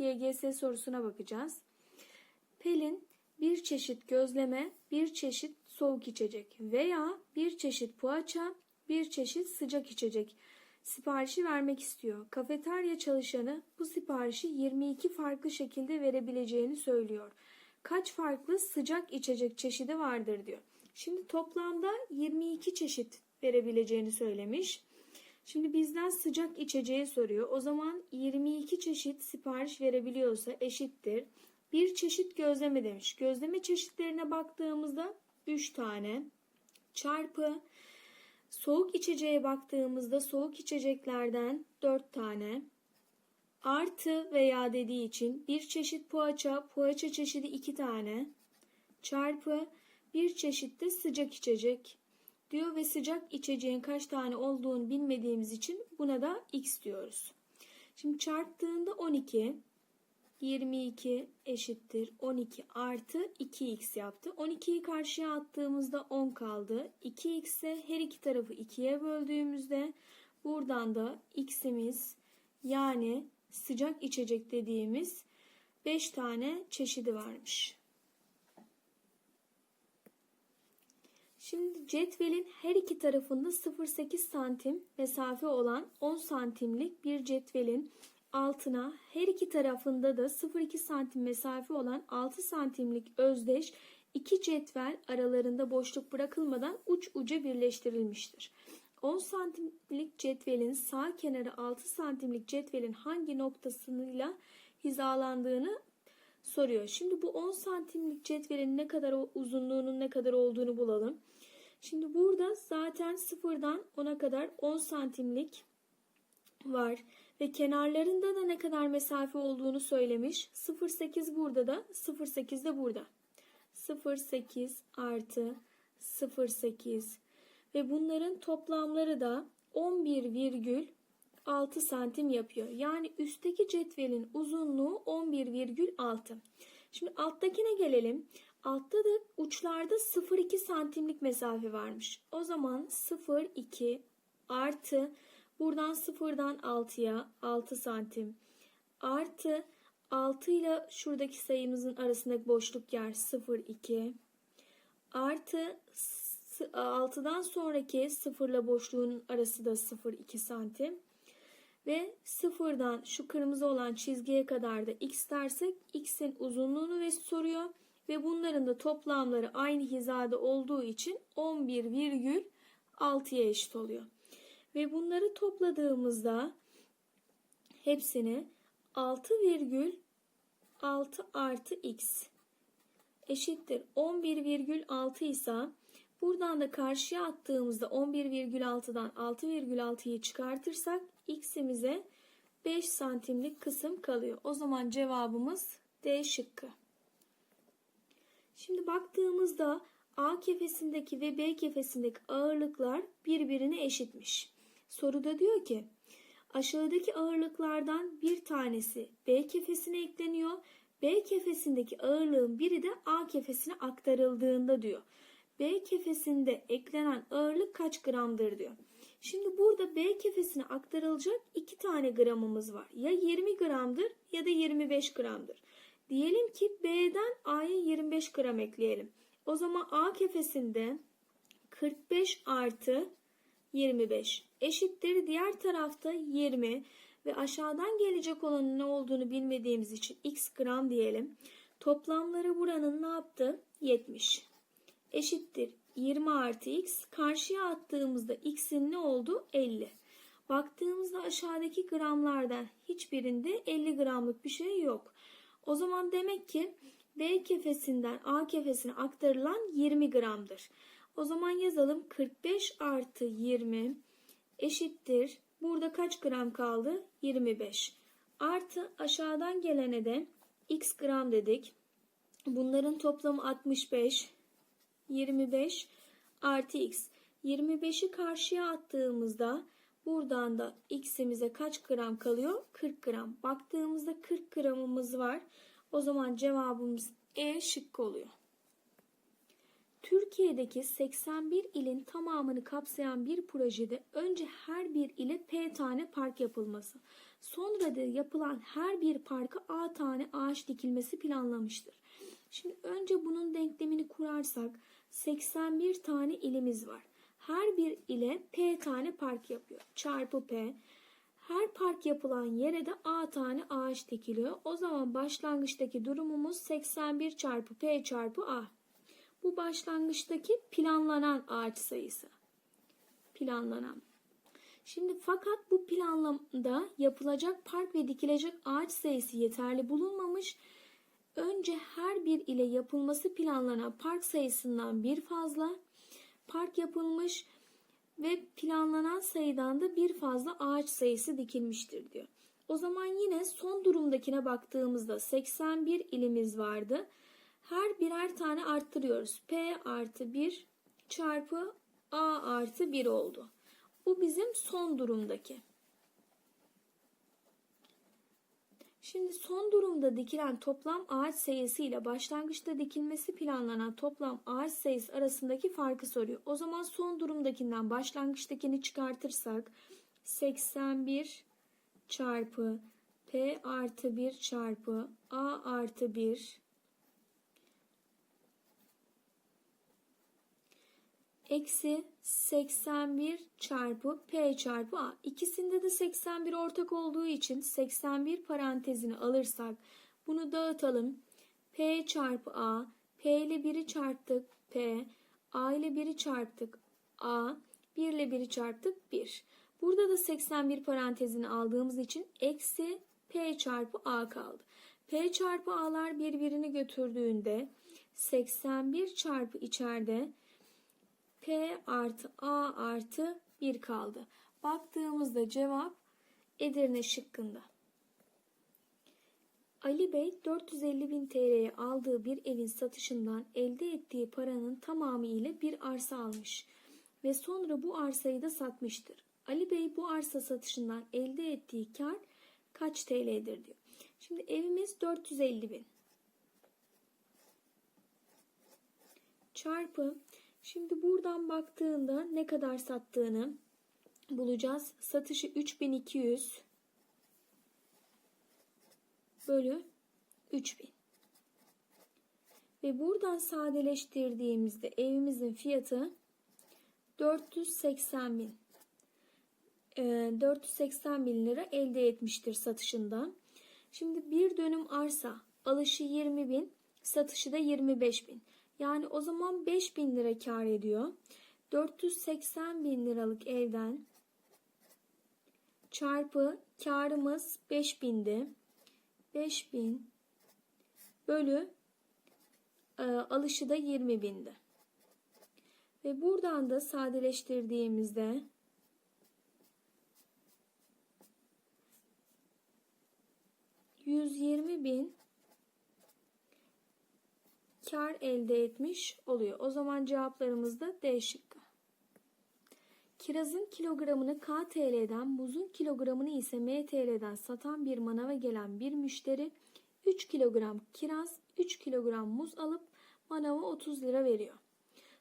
YGS sorusuna bakacağız. Pelin bir çeşit gözleme, bir çeşit soğuk içecek veya bir çeşit poğaça, bir çeşit sıcak içecek siparişi vermek istiyor. Kafeterya çalışanı bu siparişi 22 farklı şekilde verebileceğini söylüyor. Kaç farklı sıcak içecek çeşidi vardır diyor. Şimdi toplamda 22 çeşit verebileceğini söylemiş. Şimdi bizden sıcak içeceği soruyor. O zaman 22 çeşit sipariş verebiliyorsa eşittir. Bir çeşit gözleme demiş. Gözleme çeşitlerine baktığımızda 3 tane çarpı soğuk içeceğe baktığımızda soğuk içeceklerden 4 tane artı veya dediği için bir çeşit poğaça, poğaça çeşidi 2 tane çarpı bir çeşit de sıcak içecek diyor ve sıcak içeceğin kaç tane olduğunu bilmediğimiz için buna da x diyoruz. Şimdi çarptığında 12 22 eşittir 12 artı 2x yaptı. 12'yi karşıya attığımızda 10 kaldı. 2x'e her iki tarafı 2'ye böldüğümüzde buradan da x'imiz yani sıcak içecek dediğimiz 5 tane çeşidi varmış. Şimdi cetvelin her iki tarafında 0,8 santim mesafe olan 10 santimlik bir cetvelin altına her iki tarafında da 0,2 santim mesafe olan 6 santimlik özdeş iki cetvel aralarında boşluk bırakılmadan uç uca birleştirilmiştir. 10 santimlik cetvelin sağ kenarı 6 santimlik cetvelin hangi noktasıyla hizalandığını soruyor. Şimdi bu 10 santimlik cetvelin ne kadar uzunluğunun ne kadar olduğunu bulalım. Şimdi burada zaten sıfırdan 10'a kadar 10 santimlik var ve kenarlarında da ne kadar mesafe olduğunu söylemiş. 0,8 burada da 0,8 de burada. 0,8 artı 0,8 ve bunların toplamları da 11,6 santim yapıyor. Yani üstteki cetvelin uzunluğu 11,6. Şimdi alttakine gelelim. Altta da uçlarda 0,2 santimlik mesafe varmış. O zaman 0,2 artı buradan 0'dan 6'ya 6 santim artı 6 ile şuradaki sayımızın arasındaki boşluk yer 0,2 artı 6'dan sonraki 0 ile boşluğun arası da 0,2 santim ve sıfırdan şu kırmızı olan çizgiye kadar da x dersek x'in uzunluğunu ve soruyor ve bunların da toplamları aynı hizada olduğu için 11,6'ya eşit oluyor. Ve bunları topladığımızda hepsini 6,6 artı x eşittir 11,6 ise buradan da karşıya attığımızda 11,6'dan 6,6'yı çıkartırsak x'imize 5 santimlik kısım kalıyor. O zaman cevabımız D şıkkı. Şimdi baktığımızda A kefesindeki ve B kefesindeki ağırlıklar birbirine eşitmiş. Soruda diyor ki aşağıdaki ağırlıklardan bir tanesi B kefesine ekleniyor. B kefesindeki ağırlığın biri de A kefesine aktarıldığında diyor. B kefesinde eklenen ağırlık kaç gramdır diyor. Şimdi burada B kefesine aktarılacak iki tane gramımız var. Ya 20 gramdır ya da 25 gramdır. Diyelim ki B'den A'ya 25 gram ekleyelim. O zaman A kefesinde 45 artı 25 eşittir. Diğer tarafta 20 ve aşağıdan gelecek olanın ne olduğunu bilmediğimiz için x gram diyelim. Toplamları buranın ne yaptı? 70 eşittir 20 artı x. Karşıya attığımızda x'in ne oldu? 50. Baktığımızda aşağıdaki gramlardan hiçbirinde 50 gramlık bir şey yok. O zaman demek ki B kefesinden A kefesine aktarılan 20 gramdır. O zaman yazalım 45 artı 20 eşittir. Burada kaç gram kaldı? 25. Artı aşağıdan gelene de x gram dedik. Bunların toplamı 65. 25 artı x. 25'i karşıya attığımızda buradan da x'imize kaç gram kalıyor? 40 gram. Baktığımızda 40 gramımız var. O zaman cevabımız E şıkkı oluyor. Türkiye'deki 81 ilin tamamını kapsayan bir projede önce her bir ile P tane park yapılması, Sonra da yapılan her bir parka A tane ağaç dikilmesi planlamıştır. Şimdi önce bunun denklemini kurarsak 81 tane ilimiz var. Her bir ile P tane park yapıyor. Çarpı P. Her park yapılan yere de A tane ağaç dikiliyor. O zaman başlangıçtaki durumumuz 81 çarpı P çarpı A. Bu başlangıçtaki planlanan ağaç sayısı. Planlanan. Şimdi fakat bu planlamada yapılacak park ve dikilecek ağaç sayısı yeterli bulunmamış. Önce her bir ile yapılması planlanan park sayısından bir fazla park yapılmış ve planlanan sayıdan da bir fazla ağaç sayısı dikilmiştir diyor. O zaman yine son durumdakine baktığımızda 81 ilimiz vardı. Her birer tane arttırıyoruz. P artı 1 çarpı A artı 1 oldu. Bu bizim son durumdaki. Şimdi son durumda dikilen toplam ağaç sayısı ile başlangıçta dikilmesi planlanan toplam ağaç sayısı arasındaki farkı soruyor. O zaman son durumdakinden başlangıçtakini çıkartırsak 81 çarpı P artı 1 çarpı A artı 1 eksi 81 çarpı P çarpı A. İkisinde de 81 ortak olduğu için 81 parantezini alırsak bunu dağıtalım. P çarpı A. P ile 1'i çarptık P. A ile 1'i çarptık A. 1 ile 1'i çarptık 1. Burada da 81 parantezini aldığımız için eksi P çarpı A kaldı. P çarpı A'lar birbirini götürdüğünde 81 çarpı içeride P artı A artı 1 kaldı. Baktığımızda cevap Edirne şıkkında. Ali Bey 450 bin TL'ye aldığı bir evin satışından elde ettiği paranın tamamı ile bir arsa almış ve sonra bu arsayı da satmıştır. Ali Bey bu arsa satışından elde ettiği kar kaç TL'dir diyor. Şimdi evimiz 450 bin. Çarpı Şimdi buradan baktığında ne kadar sattığını bulacağız. Satışı 3200 bölü 3000. Ve buradan sadeleştirdiğimizde evimizin fiyatı 480 bin. 480 bin lira elde etmiştir satışından. Şimdi bir dönüm arsa alışı 20 bin, satışı da 25 bin. Yani o zaman 5000 lira kar ediyor. 480 bin liralık evden çarpı karımız 5000'di. 5000 bölü e, alışı da 20 bindi. Ve buradan da sadeleştirdiğimizde bin kar elde etmiş oluyor. O zaman cevaplarımız da D şıkkı. Kirazın kilogramını KTL'den, muzun kilogramını ise MTL'den satan bir manava gelen bir müşteri 3 kilogram kiraz, 3 kilogram muz alıp manava 30 lira veriyor.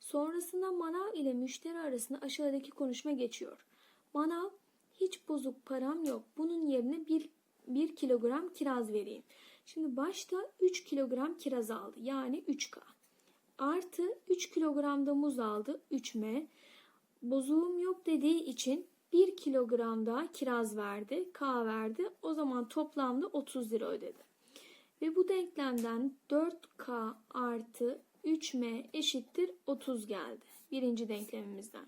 Sonrasında manav ile müşteri arasında aşağıdaki konuşma geçiyor. Manav hiç bozuk param yok. Bunun yerine 1, 1 kilogram kiraz vereyim. Şimdi başta 3 kilogram kiraz aldı. Yani 3K. Artı 3 kilogram da muz aldı. 3M. Bozuğum yok dediği için 1 kilogram daha kiraz verdi. K verdi. O zaman toplamda 30 lira ödedi. Ve bu denklemden 4K artı 3M eşittir 30 geldi. Birinci denklemimizden.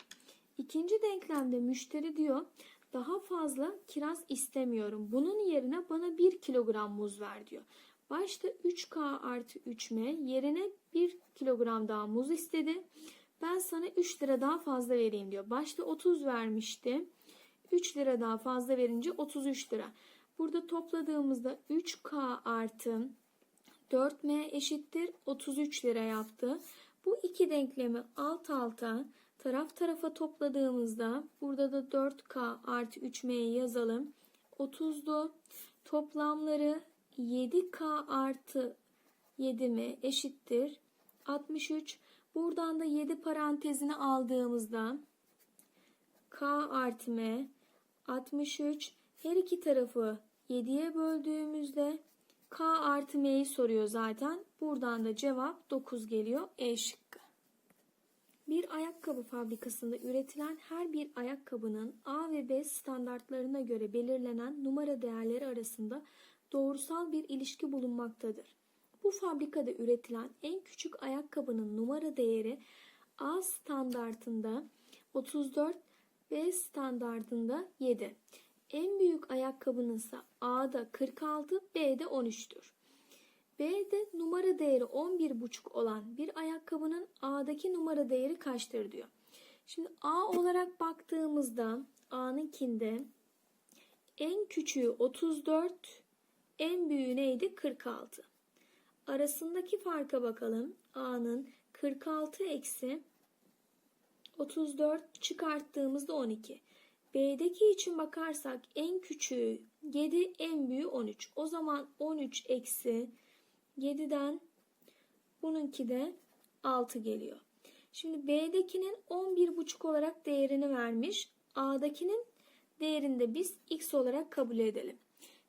İkinci denklemde müşteri diyor daha fazla kiraz istemiyorum. Bunun yerine bana 1 kilogram muz ver diyor. Başta 3K artı 3M yerine 1 kilogram daha muz istedi. Ben sana 3 lira daha fazla vereyim diyor. Başta 30 vermişti. 3 lira daha fazla verince 33 lira. Burada topladığımızda 3K artı 4M eşittir 33 lira yaptı. Bu iki denklemi alt alta Taraf tarafa topladığımızda burada da 4K artı 3M'yi yazalım. 30'du. Toplamları 7K artı 7M eşittir. 63. Buradan da 7 parantezini aldığımızda K artı M 63 Her iki tarafı 7'ye böldüğümüzde K artı M'yi soruyor zaten. Buradan da cevap 9 geliyor. E şıkkı. Bir ayakkabı fabrikasında üretilen her bir ayakkabının A ve B standartlarına göre belirlenen numara değerleri arasında doğrusal bir ilişki bulunmaktadır. Bu fabrikada üretilen en küçük ayakkabının numara değeri A standartında 34, B standartında 7. En büyük ayakkabının ise A'da 46, B'de 13'tür. B'de numara değeri 11,5 olan bir ayakkabının A'daki numara değeri kaçtır diyor. Şimdi A olarak baktığımızda A'nınkinde en küçüğü 34, en büyüğü neydi? 46. Arasındaki farka bakalım. A'nın 46 eksi 34 çıkarttığımızda 12. B'deki için bakarsak en küçüğü 7, en büyüğü 13. O zaman 13 eksi 7'den bununki de 6 geliyor. Şimdi B'dekinin 11,5 olarak değerini vermiş. A'dakinin değerini de biz x olarak kabul edelim.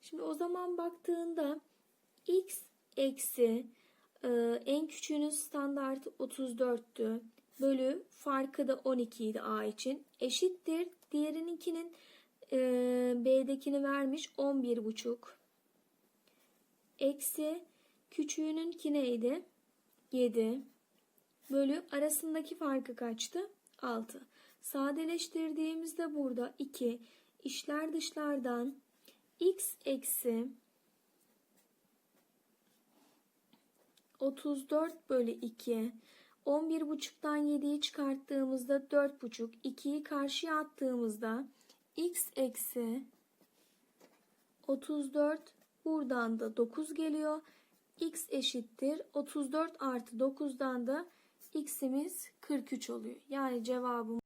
Şimdi o zaman baktığında x eksi e, en küçüğünün standartı 34'tü. Bölü farkı da 12 idi A için. Eşittir. Diğerininkinin e, B'dekini vermiş 11,5. Eksi küçüğününki neydi? 7. Bölü arasındaki farkı kaçtı? 6. Sadeleştirdiğimizde burada 2. İşler dışlardan x eksi 34 bölü 2 11,5'tan 7'yi çıkarttığımızda 4,5 2'yi karşıya attığımızda x eksi 34 buradan da 9 geliyor. X eşittir 34 artı 9'dan da x'imiz 43 oluyor. Yani cevabım